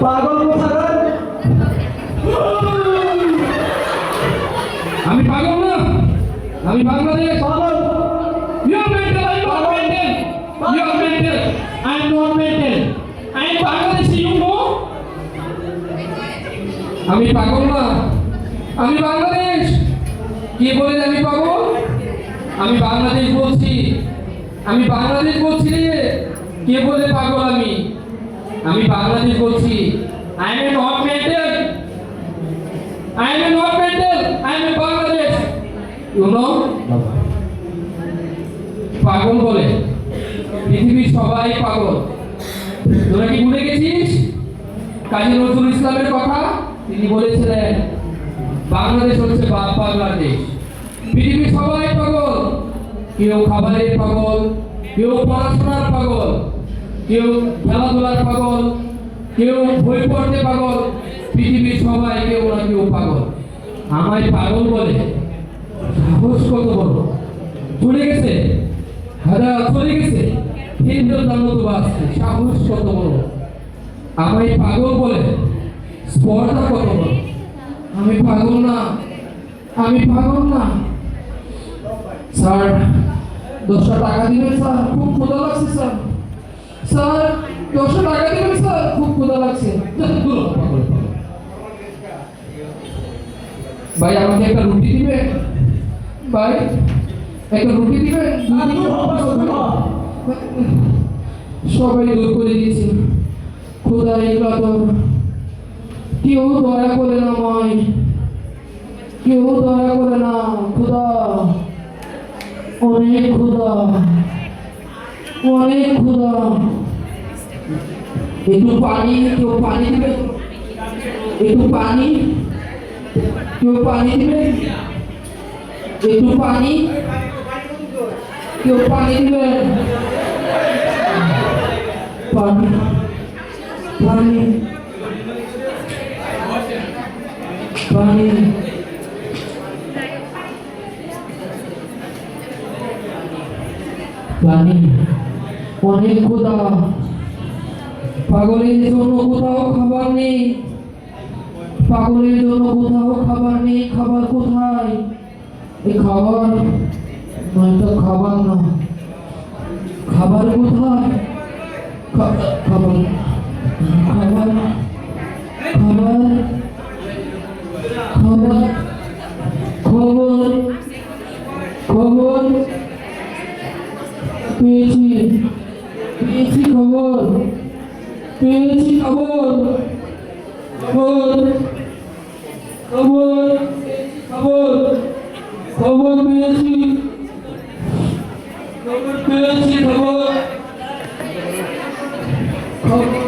পাগল কোথাকার? আমি পাগল না। আমি বাংলাদেশ পাগল? Not mental. I am Bangladeshi, you know? আমি পাগল না। আমি বাংলাদেশ। কে বলেন আমি পাগল? আমি বাংলাদেশ বলছি। আমি বাংলাদেশ বলছি রে। কে বলে পাগল আমি? আমি বাংলাদেশ বলছি। I am not mental I am not mental I am Bangladesh you know পাগল বলে। পৃথিবীর সবাই পাগল। তোরা কি ভুলে গেছিস? কাজী নজরুল ইসলামের কথা? তিনি বলেছিলেন, বাংলাদেশ হচ্ছে বাপ বাংলার দেশ পৃথিবীর সবাই পাগল। কেউ খাবারের পাগল, কেউ পড়াশোনার পাগল। কেউ খেলাধুলার পাগল, কেউ বই পড়তে পাগল, পৃথিবীর সবাই কেউ না কেউ পাগল। আমায় পাগল বলে সাহস কত বড়? চলে গেছে? হাজার চলে গেছে? হিন্দুর মতো বাঁচতে সাহস কত বড়? আমায় পাগল বলে স্পর্ধা কত বড়? আমি পাগল না, আমি পাগল না। স্যার, দশটা টাকা দিবেন, স্যার? খুব ক্ষুধা লাগছে, স্যার। স্যার দশটা টাকা দিবেন স্যার, খুব ক্ষুধা লাগছে। ভাই, আমাকে একটা রুটি দিবেন ভাই, একটা রুটি দিবেন সবাই দূর করে দিয়েছে। খোদা কাতর কেউ দয়া করে না মাই কেউ দয়া করে না। খোদা অনেক খোদা অনেক খোদা একটু পানি কেউ পানি দিবে একটু পানি কেউ পানি দিবে একটু পানি কেউ পানি দিবে পানি পানি পানি পানি অনেক ক্ষুধা। পাগলের জন্য কোথাও খাবার নেই। পাগলের জন্য কোথাও খাবার নেই, খাবার কোথায়? এই খাবার নয়তো খাবার না। খাবার কোথায়? খাবার খাবার খাবার খাবার, খবর খবর। পেয়েছি। খবর। পেয়েছি খবর। খবর। খবর। খবর। খবর পেয়েছি। খবর পেয়েছি খবর। খবর